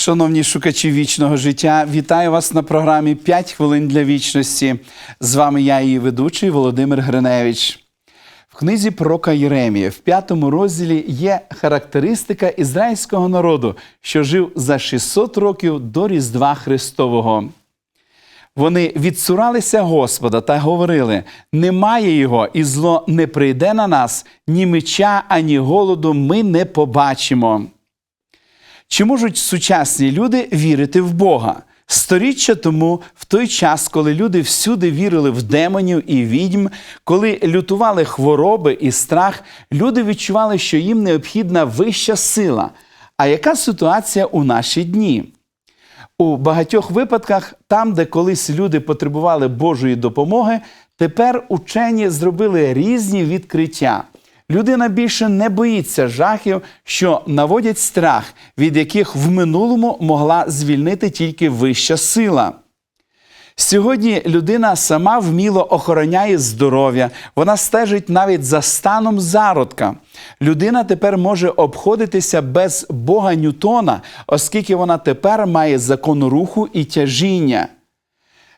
Шановні шукачі вічного життя, вітаю вас на програмі «5 хвилин для вічності. З вами я, її ведучий Володимир Гриневич. В книзі пророка Єремія в п'ятому розділі є характеристика ізраїльського народу, що жив за 600 років до Різдва Христового. Вони відсуралися Господа та говорили: немає його, і зло не прийде на нас, ні меча, ані голоду ми не побачимо. Чи можуть сучасні люди вірити в Бога? Сторіччя тому, в той час, коли люди всюди вірили в демонів і відьм, коли лютували хвороби і страх, люди відчували, що їм необхідна вища сила. А яка ситуація у наші дні? У багатьох випадках, там, де колись люди потребували Божої допомоги, тепер учені зробили різні відкриття. Людина більше не боїться жахів, що наводять страх, від яких в минулому могла звільнити тільки вища сила. Сьогодні людина сама вміло охороняє здоров'я, вона стежить навіть за станом зародка. Людина тепер може обходитися без Бога Ньютона, оскільки вона тепер має закон руху і тяжіння.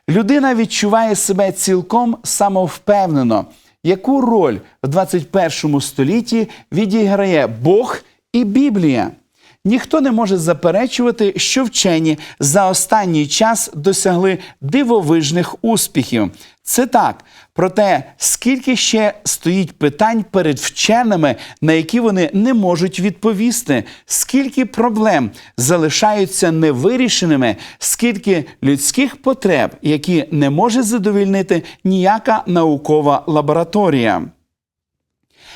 Людина відчуває себе цілком самовпевнено, яку роль в 21 столітті відіграє Бог і Біблія. Ніхто не може заперечувати, що вчені за останній час досягли дивовижних успіхів. Це так. Проте, скільки ще стоїть питань перед вченими, на які вони не можуть відповісти, скільки проблем залишаються невирішеними, скільки людських потреб, які не може задовільнити ніяка наукова лабораторія.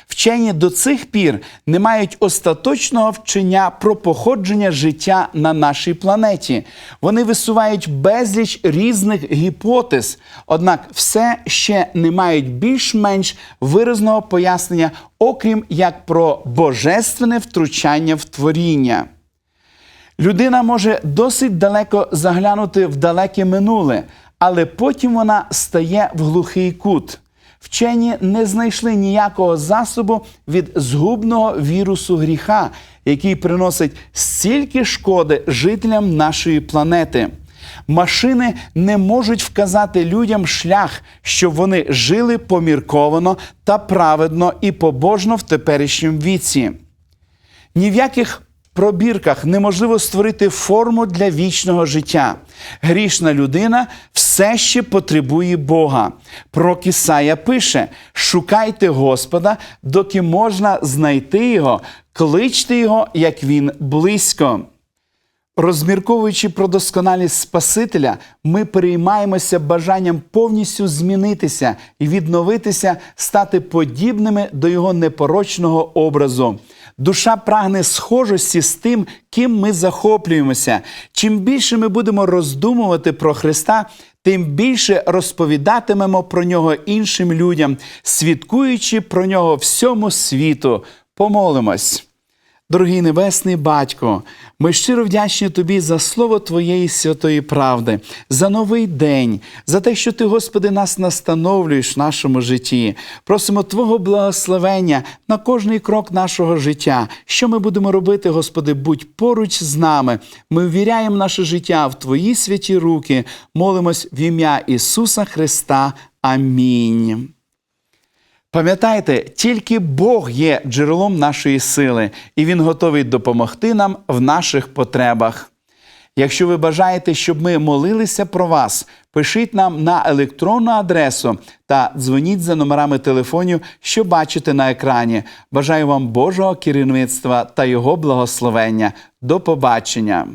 Вчені до цих пір не мають остаточного вчення про походження життя на нашій планеті. Вони висувають безліч різних гіпотез, однак все ще не мають більш-менш виразного пояснення, окрім як про божественне втручання в творіння. Людина може досить далеко заглянути в далеке минуле, але потім вона стає в глухий кут. Вчені не знайшли ніякого засобу від згубного вірусу гріха, який приносить стільки шкоди жителям нашої планети. Машини не можуть вказати людям шлях, щоб вони жили помірковано та праведно і побожно в теперішньому віці. Ні в яких пробірках неможливо створити форму для вічного життя. Грішна людина все ще потребує Бога. Пророк Ісая пише: шукайте Господа, доки можна знайти Його, кличте Його, як Він близько. Розмірковуючи про досконалість Спасителя, ми переймаємося бажанням повністю змінитися і відновитися, стати подібними до його непорочного образу. Душа прагне схожості з тим, ким ми захоплюємося. Чим більше ми будемо роздумувати про Христа, тим більше розповідатимемо про нього іншим людям, свідкуючи про нього всьому світу. Помолимось. Дорогий Небесний Батько, ми щиро вдячні Тобі за слово Твоєї святої правди, за новий день, за те, що Ти, Господи, нас настановлюєш в нашому житті. Просимо Твого благословення на кожний крок нашого життя. Що ми будемо робити, Господи, будь поруч з нами. Ми ввіряємо наше життя в Твої святі руки, молимось в ім'я Ісуса Христа. Амінь. Пам'ятайте, тільки Бог є джерелом нашої сили, і Він готовий допомогти нам в наших потребах. Якщо ви бажаєте, щоб ми молилися про вас, пишіть нам на електронну адресу та дзвоніть за номерами телефонів, що бачите на екрані. Бажаю вам Божого керівництва та Його благословення. До побачення!